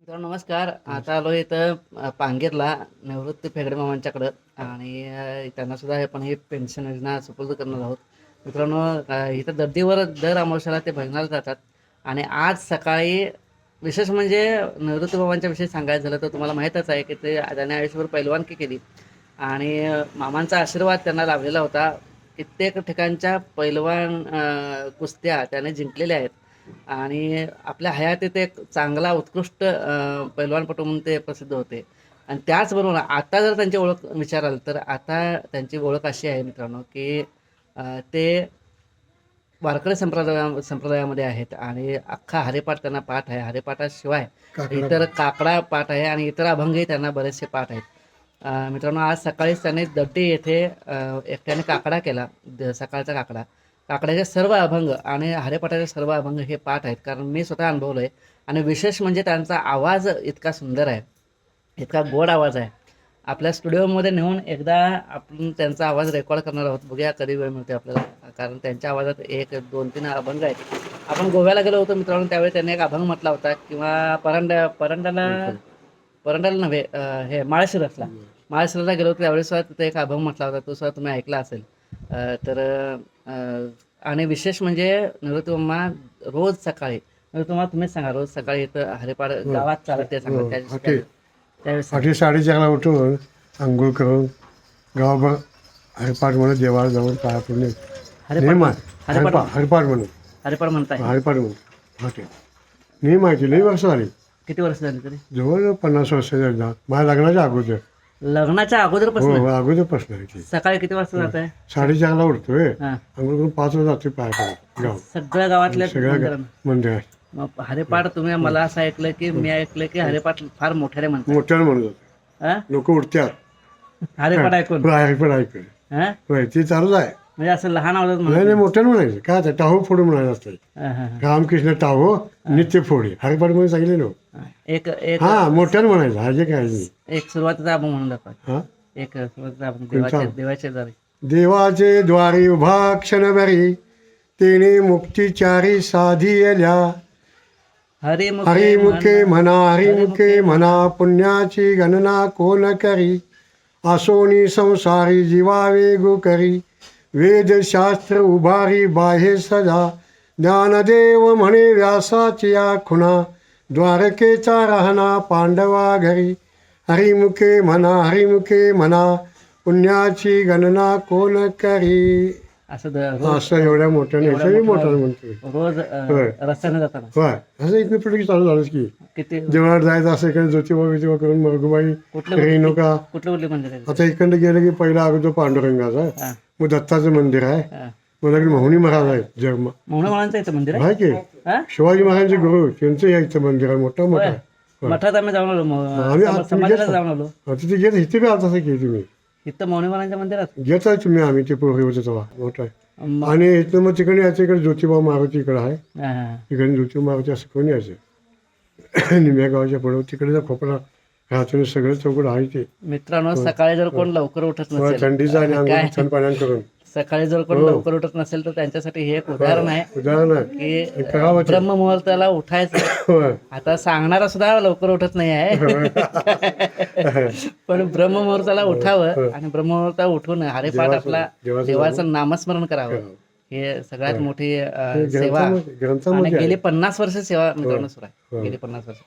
मित्रांनो नमस्कार. आता आलो इथं पांगेरला निवृत्ती फेगडे मामांच्याकडं. आणि त्यांना सुद्धा हे पेन्शन योजना सुपूर्द करणार आहोत. मित्रांनो इथं दर्दीवर दर अमावस्याला ते भजनाला जातात. आणि आज सकाळी विशेष म्हणजे निवृत्ती बाबांच्या विषयी सांगायचं झालं तर तुम्हाला माहीतच आहे की ते त्याने आयुष्यभर पैलवानकी केली आणि मामांचा आशीर्वाद त्यांना लाभलेला होता. कित्येक ठिकाणच्या पैलवान कुस्त्या त्याने जिंकलेल्या आहेत. आणि आपल्या हयातीत एक चांगला उत्कृष्ट पैलवानपटू म्हणून ते प्रसिद्ध होते. आणि त्याचबरोबर आता जर त्यांची ओळख विचाराल तर आता त्यांची ओळख अशी आहे मित्रांनो की ते वारकरी संप्रदाया संप्रदायामध्ये आहेत. आणि अख्खा हरिपाठ त्यांना पाठ आहे. हरिपाठाशिवाय इतर काकडा पाठ आहे आणि इतर अभंगही त्यांना बरेचसे पाठ आहेत. मित्रांनो आज सकाळीच त्यांनी दड्डी येथे एकट्याने काकडा केला द- सकाळचा काकडा. काकड्याचे सर्व अभंग आणि हरेपाठाचे सर्व अभंग हे पाठ आहेत. कारण मी स्वतः अनुभवलं आहे आणि विशेष म्हणजे त्यांचा आवाज इतका सुंदर आहे. इतका गोड आवाज आहे. आपल्या स्टुडिओमध्ये नेऊन एकदा आपण त्यांचा आवाज रेकॉर्ड करणार आहोत. बघूया कधी वेळ मिळते आपल्याला. कारण त्यांच्या आवाजात एक दोन तीन अभंग आहेत. आपण गोव्याला गेलो होतो मित्रांनो त्यावेळी त्यांनी एक अभंग म्हटला होता किंवा परंड परंडाला परंडाला नव्हे अं, हे माळशिरसला माळशिरसला गेलो होतो त्यावेळी सुद्धा तिथे एक अभंग म्हटला होता तो सुद्धा तुम्ही ऐकला असेल. अं, तर अं, आणि विशेष म्हणजे निवृत्तीम्मा रोज सकाळी निवृत्तीम्मा तुम्हीच सांगा रोज सकाळी इथं हरिपाड गावात चालत ते सांगा त्या- त्या- त्यावेळेस साडेचारला उठून आंघोळ करून गावाभर हरिपाठ म्हणून देवाला जाऊन पाया नेम आहे. हरिपाठ हरिपाठ म्हणून. हरिपाड म्हणताय. हरिपाठ म्हणून. नेम माहिती लई वर्ष झाली. किती वर्ष झाली तरी? जवळ पन्नास वर्ष झाली. माझ्या लग्नाच्या अगोदर. लग्नाच्या हो अगोदरपासून? हो, अगोदर प्रश्न आहे ती सकाळी किती वाजता जात आहे साडेचारला उठतोय. हा. आंघोळ करून पाच वाजता जातोय पाया पडत. गाव. सगळ्या गावातल्या सगळ्या मंदिरांना. मंदिरात. मग हरिपाठ तुम्ही मला असं ऐकलं की मी ऐकलं की हरिपाठ फार मोठ्याने म्हणतात. मोठ्यानं म्हणत होते हा? लोक उठतात. हरिपाठ ऐकून? हरिपाठ ऐकून. हा? होय ते चालूच आहे. म्हणजे असं लहान आवाजात नाही नाही मोठ्यानं म्हणायचं. काय आता टाहो फोडू म्हणायचं असतं. हा. रामकृष्ण टाहो नित्य फोडे. हरिपाठ म्हणून सांगितले ना एक एक हा मोठ्यानं म्हणायचं. हा जे काय नाही एक सुरुवातीचा अभंग म्हणून दाखवा. हा? एक सुरुवातीचा अभंग देवाच्या देवाच्या दारी देवाचे द्वारी. उभा क्षणभरी तिने मुक्तिचारी साधियल्या. हरिमुख हरिमुखे म्हणा हरिमुखे म्हणा पुण्याची गणना कोण करी? आसोनी संसारी जीवावे गो करी. वेदशास्त्र उभारी बाहे सदा. ज्ञानदेव म्हणे व्यासाची या खुणा द्वारकेचा राहणा पांडवा घरी. हरिमुखे म्हणा हरिमुखे म्हणा. पुण्याची गणना कोण करी? असं एवढ्या मोठ्याने याच्याही मोठ्याने म्हणतोय रोज अं, होय. रस्त्याने जाताना. होय. असं पुढे चालू झालंच की. किती देवळात जायचं असं इकडे ज्योतिबा बितिबा करून मरगुबाई रेणुका. कुठलं कुठले मंदिर आहे आता इकडे गेलं की पहिला अगोदर पांडुरंगाचा. मग दत्ताचं मंदिर आहे. मग मोहनी महाराज आहेत जन्म मोहन इथं मंदिर आहे? की? शिवाजी महाराजांचे गुरु त्यांचं यायचं मंदिर आहे मोठं मोठं. मठात आम्ही जाऊन आलो आत- समाजाला गेलो. जाऊन आलो. आता ते गेलं इथे बी आता की तुम्ही. इथं मौनी महाराजांच्या मंदिरात? घेत आहे तुम्ही आम्ही ते पूर्वी होतो तेव्हा मोठं आहे. आणि इथं मग तिकडे यायचं इकडे ज्योतिबा मारुती इकडे आहे. इकडे ज्योतिबा मारुती असं कोणी यायचं? निम्या गावाच्या पुढं तिकडे जर राहतो सगळं चौकड आहे ते. मित्रांनो सकाळी जर कोण लवकर उठत थोडा नसेल थंडीचा आणि काय? अंघोळ थंड पाण्यानं करून. सकाळी जर कोण लवकर उठत नसेल तर त्यांच्यासाठी हे एक उदाहरण आहे उदाहरण आहे. की. ब्रह्म मुहूर्ताला उठायचं. आता सांगणारा सुद्धा लवकर उठत नाही आहे. पण ब्रह्म मुहूर्ताला उठावं आणि ब्रह्म मुहूर्ताला उठून हरिपाठ आपला देवाचं नामस्मरण. करावं. हे सगळ्यात मोठी अं, सेवा. आणि ग्रंथामध्ये गेली पन्नास वर्ष सेवा मित्रांनो सुरू आहे. गेली पन्नास वर्ष.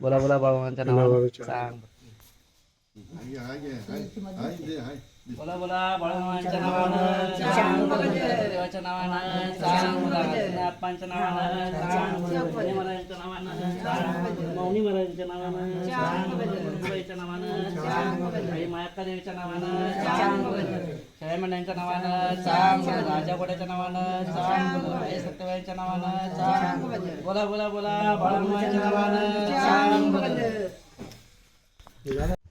बोला बोला बाबांच्या नावानं नावानं सांग. बोला बोला बाळूमामांच्या नावानं सांग. देवाच्या नावानं सांग आप्पांच्या नावानं. सांग गणपती महाराजांच्या नावानं सांग मौनी महाराजांच्या नावानं सांग नावानं सांग आई मायाक्का देवीच्या नावानं. सांग डायमंड यांच्या नावानं चांग राजा गोड्याच्या नावानं चांग आई सत्यबाईच्या नावानं चांग बोला बोला बोला. बाळूमाच्या नावानं चांग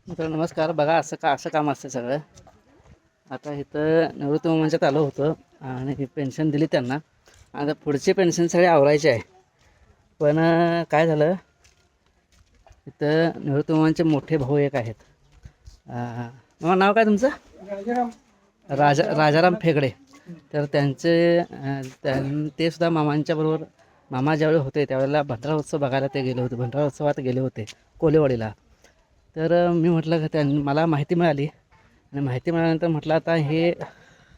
मित्रांनो नमस्कार. बघा असं का असं काम असतं सगळं. आता इथं निवृत्ती मोमांच्यात आलो होतो आणि पेन्शन दिली त्यांना. आता पुढचे पेन्शन सगळे आवरायचे आहे. पण काय झालं? इथं निवृत्ती मोठे भाऊ एक आहेत. नाव काय तुमचं? राजा राजाराम फेगडे. तर त्यांचे त्यां ते सुद्धा मामांच्या बरोबर मामा ज्यावेळी होते त्यावेळेला भंडारा उत्सव बघायला ते गेले होते. भंडारा उत्सवात गेले होते कोलेवाडीला. तर मी म्हटलं का त्यां मला माहिती मिळाली. आणि माहिती मिळाल्यानंतर म्हटलं आता हे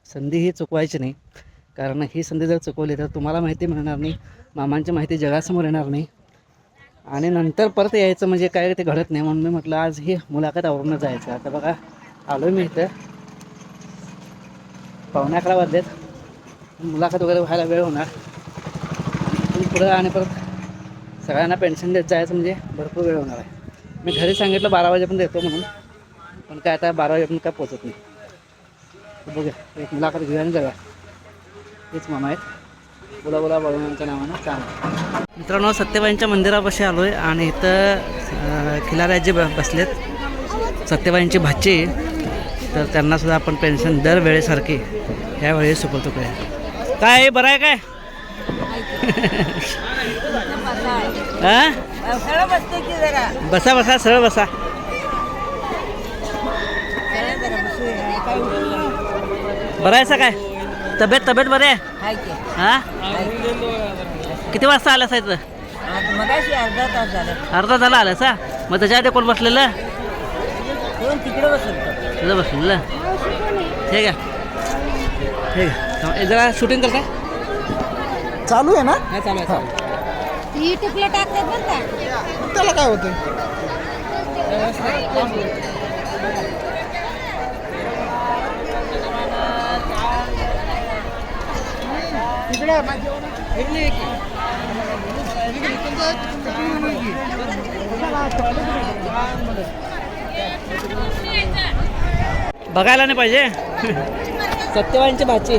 संधी ही चुकवायची नाही. कारण ही संधी जर चुकवली तर तुम्हाला माहिती मिळणार नाही. मामांची माहिती जगासमोर येणार नाही. आणि नंतर परत यायचं म्हणजे काय ते घडत नाही. म्हणून मी म्हटलं आज ही मुलाखत आवरून जायचं. आता बघा आलो मी इथं. पावणे अकरा वाजलेत. मुलाखत वगैरे व्हायला वेळ होणार. पुढं आणि परत सगळ्यांना पेन्शन देत जायचं म्हणजे भरपूर वेळ होणार आहे. मी घरी सांगितलं बारा वाजेपर्यंत येतो म्हणून. पण काय आता बारा वाजेपर्यंत काय पोचत नाही. बघूया. एक मुलाखत घेऊया आणि जाऊया. हेच मामा आहेत. बोला बोला बळवंतांच्या नावानं चांगलं मित्रांनो सत्यबाईंच्या मंदिरापाशी आलो आहे आणि इथं खिलाऱ्याचे ब बसलेत सत्यबाईंची भाची. तर त्यांना सुद्धा आपण पेन्शन दरवेळेसारखी यावेळी सुपवतो करूया. काय बरं आहे काय? बसा बसा सरळ बसा. बरं आहे सा काय? तब्येत तब्येत बरे आहे? हा? किती वाजता आलं साहेब अर्धा तास झाला. अर्धा झाला सा मग त्याच्या आधी कोण बसलेलं? तिकडे बसलं. तुझं बसलेलं ठीक आहे ठीक आहे जरा शूटिंग करता चालू आहे ना? नाही चालू आहे चालू आहे. युट्यूबला टाकतात बरं का? त्याला काय होतं बघायला नाही पाहिजे. सत्यवाईंची भाची.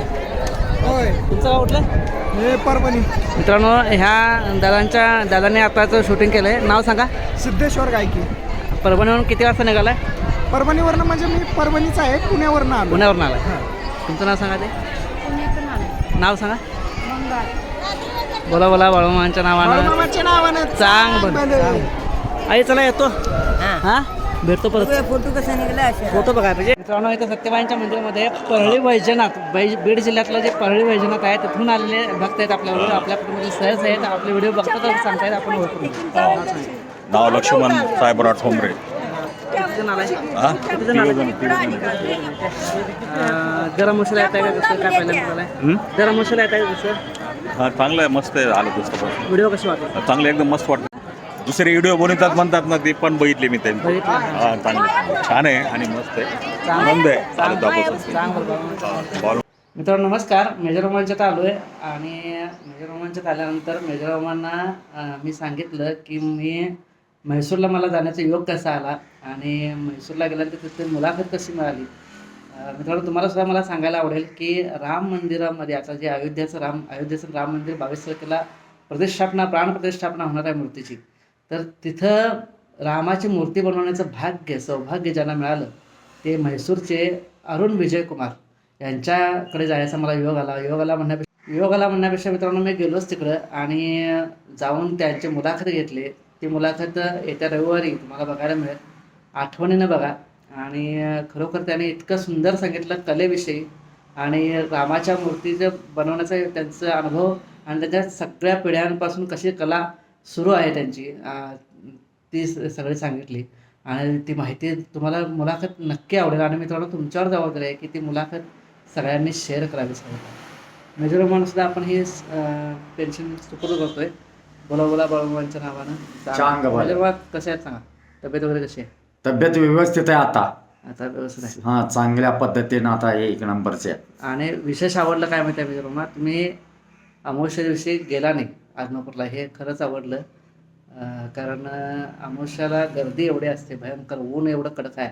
होय. तुमचं गाव कुठलं? हे परभणी. मित्रांनो ह्या दादांच्या दादाने आताचं शूटिंग केलं आहे नाव सांगा. सिद्धेश्वर गायकी. परभणीवरून किती वाजता निघालाय? परभणीवरनं म्हणजे मी परभणीचा आहे पुण्यावरनं आलो पुण्यावरून आलाय. तुमचं नाव सांगा ते. नाव सांगा. बोला बोला बाळूमांच्या नावानं. बाळूमामाच्या नावानं चांग बन चांगलं. चांग. आई चला येतो. हा? भेटतो परत. फोटो कसा निघाला फोटो बघाय पाहिजे. मित्रांनो इथं सत्यबाईंच्या मंदिरामध्ये परळी वैजनाथ बै बीड जिल्ह्यातलं जे परळी वैजनाथ आहे तिथून आलेले भक्त आहेत आपल्याबरोबर आपल्या कुटुंबातील सहज आहेत. आपले व्हिडिओ बघतात आणि सांगतायत. आपण ओळखून. नाव लक्ष्मण साहेबराव ठोंबरे हा? गरम मसाला येत आहे का कसं काय पहिल्यांदा हं? गरम मसाला येत आहे कसं हा चांगलं आहे. मस्त आहे. आलं पुस्तक व्हिडिओ कसे वाटतात चांगलं एकदम मस्त वाटतं दुसरे व्हिडिओ बनवतात म्हणतात ना ते पण बघितले मी हा. चांगले. छान आहे आणि मस्त आहे. आनंद आहे. बॉल मित्रांनो नमस्कार. मेजर रोमांच्यात आलो आहे आणि मेजर रोमांच्यात आल्यानंतर मेजर रोमांना मी सांगितलं की मी म्हैसूरला मला जाण्याचा योग कसा आला आणि म्हैसूरला गेल्यानंतर तिथे मुलाखत कशी मिळाली? मित्रांनो तुम्हाला सुद्धा मला सांगायला आवडेल की राम मंदिरामध्ये आता जे अयोध्याचं राम अयोध्येचं राम मंदिर बावीस तारखेला प्रतिष्ठापना प्राणप्रतिष्ठापना होणार आहे मूर्तीची. तर तिथं रामाची मूर्ती बनवण्याचं भाग्य सौभाग्य ज्यांना मिळालं ते म्हैसूरचे अरुण विजयकुमार यांच्याकडे जायचा मला योग आला. योग आला म्हणण्यापेक्षा योग आला म्हणण्यापेक्षा मित्रांनो मी गेलोच तिकडं आणि जाऊन त्यांची मुलाखत घेतली. ती मुलाखत येत्या रविवारी तुम्हाला बघायला मिळेल. आठवणीनं बघा. आणि खरोखर त्याने इतकं सुंदर सांगितलं कलेविषयी आणि रामाच्या मूर्तीचं बनवण्याचा त्यांचा अनुभव आणि त्याच्या सगळ्या पिढ्यांपासून कशी कला सुरू आहे त्यांची. ती सगळी सांगितली. आणि ती माहिती तुम्हाला मुलाखत नक्की आवडेल. आणि मित्रांनो तुमच्यावर जबाबदारी आहे की ती मुलाखत सगळ्यांनी शेअर करावी सगळं मेजर सुद्धा आपण ही पेन्शन सुपूर्द करतोय. बोला बोला बाळूमांच्या नावानं. मेजर बाबा कसे आहेत सांगा. तब्येत वगैरे कशी आहे? तब्येत व्यवस्थित आहे आता. आता व्यवस्थित आहे. हा चांगल्या पद्धतीनं आता एक नंबरचे आहे. आणि विशेष आवडलं काय माहिती आहे मित्रांनो? तुम्ही अमावस्या दिवशी गेला नाही. आदमापूरला हे खरंच आवडलं. अं, कारण अं, अमावस्याला गर्दी एवढी असते भयंकर ऊन एवढं कडक आहे.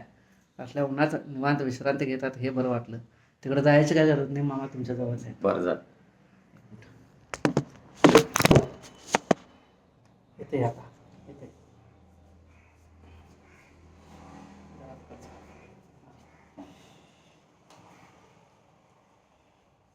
असल्या उन्हात निवांत विश्रांती घेतात हे बरं वाटलं. तिकडे जायची काय गरज नाही मामा तुमच्या जवळच. आहे बरं जा येते आता. येते.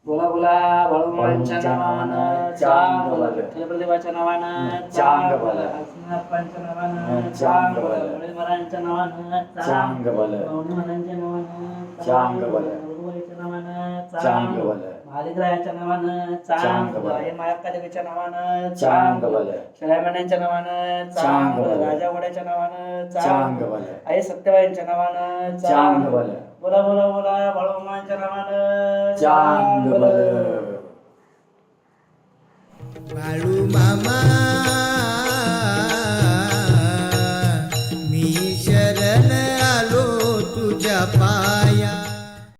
बोला बोला बाळूमामांच्या नावानं. चांग बोला विठ्ठलप्रदेवाच्या नावानं चांग बोला. हसनाप्पांच्या नावानं चांग चांग बोला. बोला मुरळीधरांच्या नावानं चांग बोला. पावणी महाराजांच्या नावानं चांग बोला. गुरुवाईच्या नावानं चांग बोला. महालिकरायाच्या नावानं चांग चांग बोला. आई मायाकादेवीच्या नावानं चांग बोला. शेळ्यामेंढ्यांच्या नावानं चांग चांग बोला. राजावड्याच्या नावानं चांग चांग बोला. आई सत्यबाईंच्या नावानं चांग बोला. बोला बोला बाळूमामांच्या नावानं चांग Malu mama.